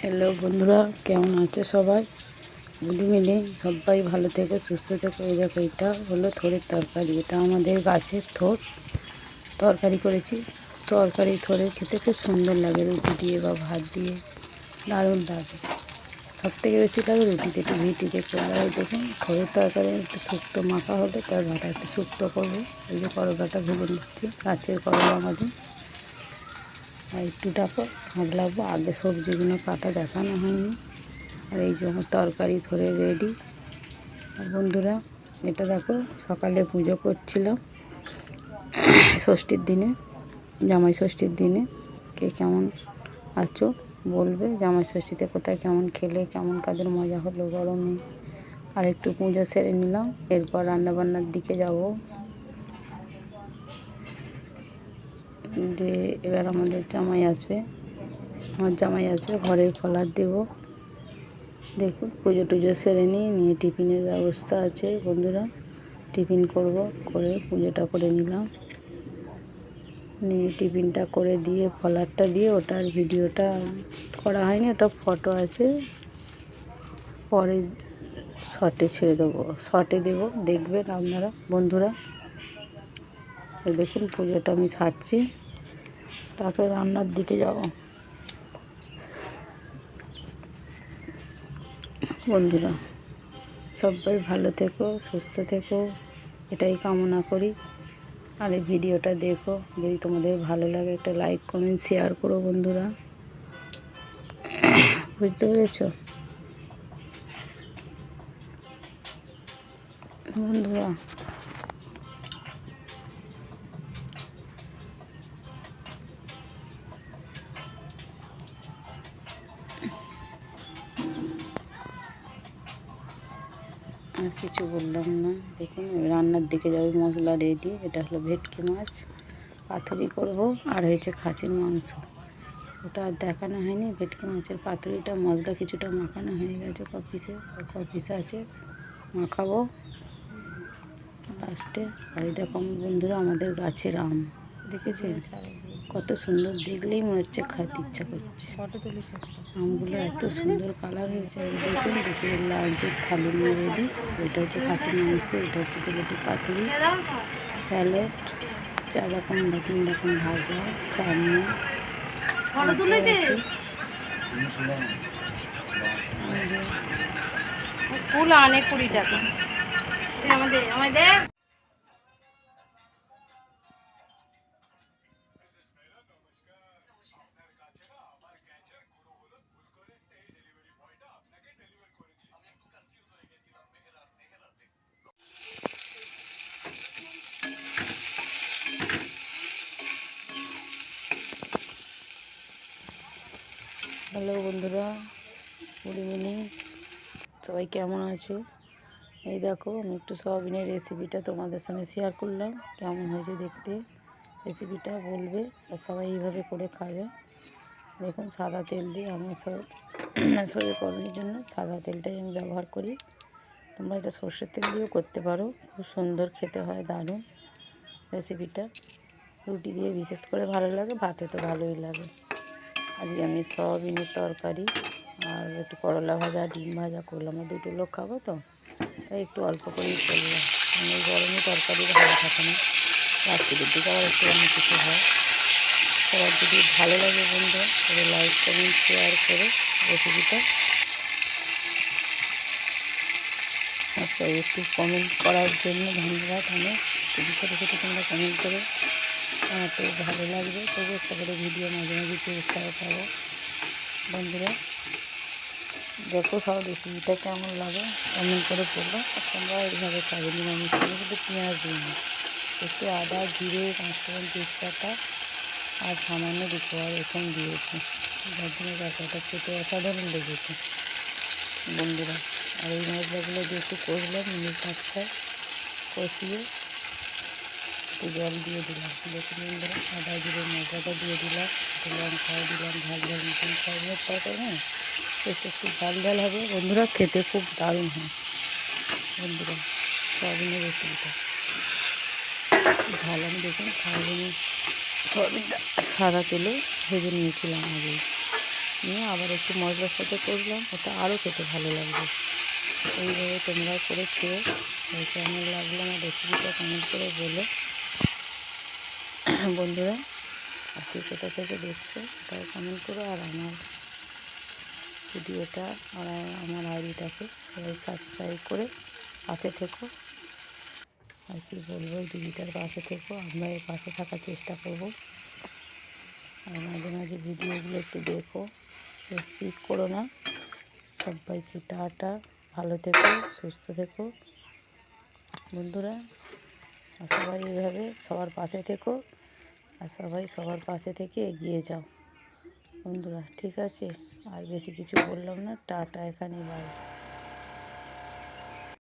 Hello বন্ধুরা, কেমন আছে সবাই? গুড ইভিনিং, সবাই ভালো থেকে, সুস্থ থেকে। এই দেখো, এটা হলো থোড়ের তরকারি। এটা আমাদের গাছের থোর। তরকারি করেছি। তরকারি থোড়ে খেতে খুব সুন্দর লাগে, রুটি দিয়ে বা ভাত দিয়ে। দারুণ লাগে। সব থেকে বেশি লাগে রুটিতে একটু ভিটিতে আর দেখুন থোড়ের তরকারি একটু শুক্তো মাখা হবে, তার ভাটা একটু শুক্তো করব। এই যে করলাটা ভেজে দিচ্ছি গাছের করলা আমাদের। আর একটু ডাকো ভাত লাগবো। আগে সবজিগুলো কাটা দেখানো হয়নি। আর এই জন্য তরকারি ধরে রেডি। আর বন্ধুরা, এটা দেখো, সকালে পুজো করছিলাম ষষ্ঠীর দিনে, জামাই ষষ্ঠীর দিনে। কে কেমন আছো? বলবে, জামাই ষষ্ঠীতে কোথায় কেমন খেলে, কেমন কাদের মজা হলো, গরমে। আর একটু পুজো সেরে নিলাম। এরপর রান্নাবান্নার দিকে যাব। যে এবার আমাদের জামাই আসবে, আমার জামাই আসবে, ঘরের কলার দেব। দেখুন, পুজো টুজো সেরে নিই, নিয়ে টিফিনের ব্যবস্থা আছে বন্ধুরা। টিফিন করব, করে পুজোটা করে নিলাম। নিয়ে টিফিনটা করে দিয়ে, ফলারটা দিয়ে ওটার ভিডিওটা করা হয়নি, ওটা ফটো আছে। পরে শর্টে ছেড়ে দেবো শর্টে দেবো, দেখবেন আপনারা, বন্ধুরা। দেখুন, পুজোটা আমি সারছি। তারপরে রান্নার দিকে যাব। বন্ধুরা, সবাই ভালো থেকো, সুস্থ থেকো, এটাই কামনা করি। আর এই ভিডিওটা দেখো, যদি তোমাদের ভালো লাগে একটা লাইক, কমেন্ট, শেয়ার করো বন্ধুরা। বুঝতে পেরেছ? বন্ধুরা আর কিছু বললাম না। দেখুন রান্নার দিকে যাবে, মশলা রেডি এটা হলো ভেটকি মাছ। পাতুরি করব, আর হয়েছে খাসির মাংস। ওটা আর দেখানো হয়নি, ভেটকি মাছের পাতুরিটা, মশলা কিছুটা মাখানো হয়ে গেছে আর কপিস আছে। মাখাবো। লাস্টে আর দেখো, বন্ধুরা, আমাদের গাছের আম। দেখেছেন? কত সুন্দর দেখলেই মনে হচ্ছে খাইতে ইচ্ছা করছে। আমগুলো এত সুন্দর কালার হয়েছে দেখুন দুপুরের লাঞ্চের থালি নিয়ে রেডি এটা হচ্ছে খাসির মাংস এটা হচ্ছে পেলেটি পাতুরি স্যালাড চার রকম বা তিন রকম ভাজা চাটনি ফুল আনে কুড়ি টাকা। আমাদের আমাদের হ্যালো বন্ধুরা, গুড ইভিনিং। সবাই কেমন আছো? এই দেখো, আমি একটু সয়াবিনের রেসিপিটা তোমাদের সঙ্গে শেয়ার করলাম। কেমন হয়েছে দেখতে? রেসিপিটা বলবে আর সবাই এইভাবে করে খাবে। দেখুন, সাদা তেল দিয়ে আমার সব শরীর করার জন্য সাদা তেলটাই আমি ব্যবহার করি। তোমরা এটা সর্ষের তেল দিয়েও করতে পারো। খুব সুন্দর খেতে হয়, দারুণ রেসিপিটা রুটি দিয়ে বিশেষ করে ভালো লাগে, ভাতে তো ভালোই লাগে। আজকে আমি সয়াবিনের তরকারি আর একটু করলা ভাজা, ডিম ভাজা করলাম। আর দুটো লোক খাব তো, তাই একটু অল্প করেই করলাম। মানে এই গরমে তরকারি ভালো থাকে না। রাত্রির দিকে আবার একটু অন্য কিছু হয়। সবার যদি ভালো লাগে বন্ধু তবে লাইক কমেন্ট শেয়ার করে রেসিপিটা আচ্ছা একটু কমেন্ট করার জন্য ধন্যবাদ। অনেক ছোটো ছোটো তোমরা কমেন্ট করো। আমার ভালো লাগবে, তবু একটা করে ভিডিও মাঝে মাঝে একটু উৎসাহ পাবো। বন্ধুরা, দেখো সব রেসিপিটা কেমন লাগে কমেন্ট করে আর তোমরা এইভাবে খাবে নিরামিষ করে কিন্তু পেঁয়াজ দিই। না একটু আদা, জিরে পাঁচফোড়ন তেজপাতা আর সামান্য আর রসুন দিয়েছি। যার জন্য তরকারিটা খেতে অসাধারণ লেগেছে। বন্ধুরা, আর এই মশলাগুলো দিয়ে একটু কষলাম মিনিট পাঁচ কষিয়ে জল দিয়ে দিলাম। দেখুন বন্ধুরা আদা জিরে মশলাটা দিয়ে দিলাম। একটু লঙ্কাও দিলাম, ঝাল ঝাল মতন সবগুলো তরকারি হ্যাঁ একটু একটু ঝাল ঝাল হবে। বন্ধুরা, খেতে খুব দারুণ হয়। বন্ধুরা, সয়াবিনের রেসিপিটা ঝাল আমি দেখুন, সয়াবিনের, সয়াবিনটা সাদা তেলে ভেজে নিয়েছিলাম আগে। নিয়ে আবার একটু মশলার সাথে করলাম। ওটা আরও খেতে ভালো লাগবে। এইভাবে তোমরা করে খেয়ে কেমন লাগল আমার রেসিপিটা কমেন্ট করে বলো। বন্ধুরা আর কে কোথা থেকে দেখছ? ওটাও কমেন্ট করো আর আমার ভিডিওটা আর আমার আইডিটাকে সবাই সাবস্ক্রাইব করে পাশে থেকো। আর কি বলব দিদিটার পাশে থেকো, আমরা এর পাশে থাকার চেষ্টা করব। আর মাঝে মাঝে ভিডিওগুলো একটু দেখো স্কিপ করো না। সবাইকে টাটা, ভালো থেকো, সুস্থ থেকো। বন্ধুরা আর সবাই এইভাবে সবার পাশে থেকো। আর সবাই সবার পাশে থেকে এগিয়ে যাও। বন্ধুরা, ঠিক আছে? আর বেশি কিছু বললাম না। টাটা এখানে বাই